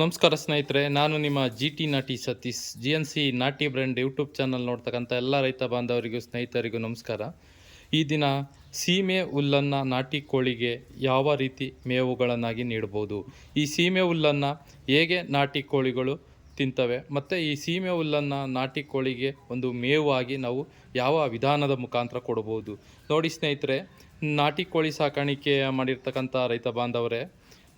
ನಮಸ್ಕಾರ ಸ್ನೇಹಿತರೆ, ನಾನು ನಿಮ್ಮ ಜಿ ಟಿ ನಾಟಿ ಸತೀಶ್ ಜಿ ಎನ್ ಸಿ ನಾಟಿ ಬ್ರ್ಯಾಂಡ್ ಯೂಟ್ಯೂಬ್ ಚಾನಲ್ ನೋಡ್ತಕ್ಕಂಥ ಎಲ್ಲ ರೈತ ಬಾಂಧವರಿಗೂ, ಸ್ನೇಹಿತರಿಗೂ ನಮಸ್ಕಾರ. ಈ ದಿನ ಸೀಮೆ ಹುಲ್ಲನ್ನು ನಾಟಿ ಕೋಳಿಗೆ ಯಾವ ರೀತಿ ಮೇವುಗಳನ್ನಾಗಿ ನೀಡ್ಬೋದು? ಈ ಸೀಮೆ ಹುಲ್ಲನ್ನು ಹೇಗೆ ನಾಟಿ ಕೋಳಿಗಳು ತಿಂತವೆ? ಮತ್ತು ಈ ಸೀಮೆ ಹುಲ್ಲನ್ನು ನಾಟಿ ಕೋಳಿಗೆ ಒಂದು ಮೇವಾಗಿ ನಾವು ಯಾವ ವಿಧಾನದ ಮುಖಾಂತರ ಕೊಡ್ಬೋದು? ನೋಡಿ ಸ್ನೇಹಿತರೆ, ನಾಟಿ ಕೋಳಿ ಸಾಕಾಣಿಕೆ ಮಾಡಿರ್ತಕ್ಕಂಥ ರೈತ ಬಾಂಧವರೇ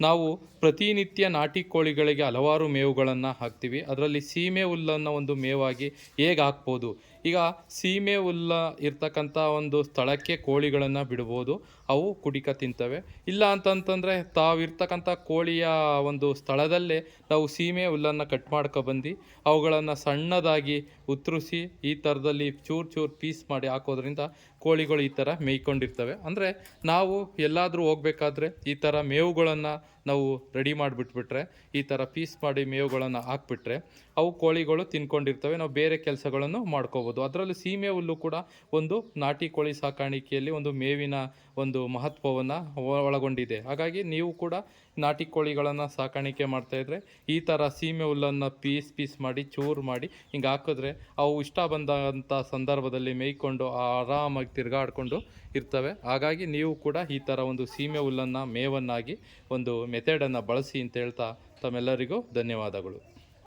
ನಾವು ಪ್ರತಿನಿತ್ಯ ನಾಟಿ ಕೋಳಿಗಳಿಗೆ ಹಲವಾರು ಮೇವುಗಳನ್ನು ಹಾಕ್ತೀವಿ. ಅದರಲ್ಲಿ ಸೀಮೆ ಹುಲ್ಲನ್ನು ಒಂದು ಮೇವಾಗಿ ಹೇಗೆ ಹಾಕ್ಬೋದು? ಈಗ ಸೀಮೆ ಹುಲ್ಲ ಇರ್ತಕ್ಕಂಥ ಒಂದು ಸ್ಥಳಕ್ಕೆ ಕೋಳಿಗಳನ್ನು ಬಿಡ್ಬೋದು. ಅವು ಕುಡಿಕ ತಿಂತವೆ. ಇಲ್ಲ ಅಂತಂತಂದರೆ ತಾವಿರ್ತಕ್ಕಂಥ ಕೋಳಿಯ ಒಂದು ಸ್ಥಳದಲ್ಲೇ ನಾವು ಸೀಮೆ ಹುಲ್ಲನ್ನು ಕಟ್ ಮಾಡ್ಕೊಬಂದು ಅವುಗಳನ್ನು ಸಣ್ಣದಾಗಿ ಉತ್ತರಿಸಿ ಈ ಥರದಲ್ಲಿ ಚೂರು ಚೂರು ಪೀಸ್ ಮಾಡಿ ಹಾಕೋದ್ರಿಂದ ಕೋಳಿಗಳು ಈ ಥರ ಮೇಯ್ಕೊಂಡಿರ್ತವೆ. ಅಂದರೆ ನಾವು ಎಲ್ಲಾದರೂ ಹೋಗಬೇಕಾದ್ರೆ ಈ ಥರ ಮೇವುಗಳನ್ನು ನಾವು ರೆಡಿ ಮಾಡಿಬಿಟ್ಬಿಟ್ರೆ, ಈ ಥರ ಪೀಸ್ ಮಾಡಿ ಮೇವುಗಳನ್ನು ಹಾಕ್ಬಿಟ್ರೆ, ಅವು ಕೋಳಿಗಳು ತಿನ್ಕೊಂಡಿರ್ತವೆ, ನಾವು ಬೇರೆ ಕೆಲಸಗಳನ್ನು ಮಾಡ್ಕೋಬೋದು. ಅದರಲ್ಲೂ ಸೀಮೆ ಹುಲ್ಲು ಕೂಡ ಒಂದು ನಾಟಿ ಕೋಳಿ ಸಾಕಾಣಿಕೆಯಲ್ಲಿ ಒಂದು ಮೇವಿನ ಒಂದು ಮಹತ್ವವನ್ನು ಒಳಗೊಂಡಿದೆ. ಹಾಗಾಗಿ ನೀವು ಕೂಡ ನಾಟಿ ಕೋಳಿಗಳನ್ನು ಸಾಕಾಣಿಕೆ ಮಾಡ್ತಾಯಿದ್ರೆ ಈ ಥರ ಸೀಮೆ ಹುಲ್ಲನ್ನು ಪೀಸ್ ಪೀಸ್ ಮಾಡಿ, ಚೂರು ಮಾಡಿ, ಹಿಂಗೆ ಹಾಕಿದ್ರೆ ಅವು ಇಷ್ಟ ಬಂದಂಥ ಸಂದರ್ಭದಲ್ಲಿ ಮೇಯ್ಕೊಂಡು ಆರಾಮಾಗಿ ತಿರುಗಾಡ್ಕೊಂಡು ಇರ್ತವೆ. ಹಾಗಾಗಿ ನೀವು ಕೂಡ ಈ ಥರ ಒಂದು ಸೀಮೆ ಹುಲ್ಲನ್ನು ಮೇವನ್ನಾಗಿ ಒಂದು ಮೆಥಡನ್ನು ಬಳಸಿ ಅಂತ ಹೇಳ್ತಾ ತಮ್ಮೆಲ್ಲರಿಗೂ ಧನ್ಯವಾದಗಳು.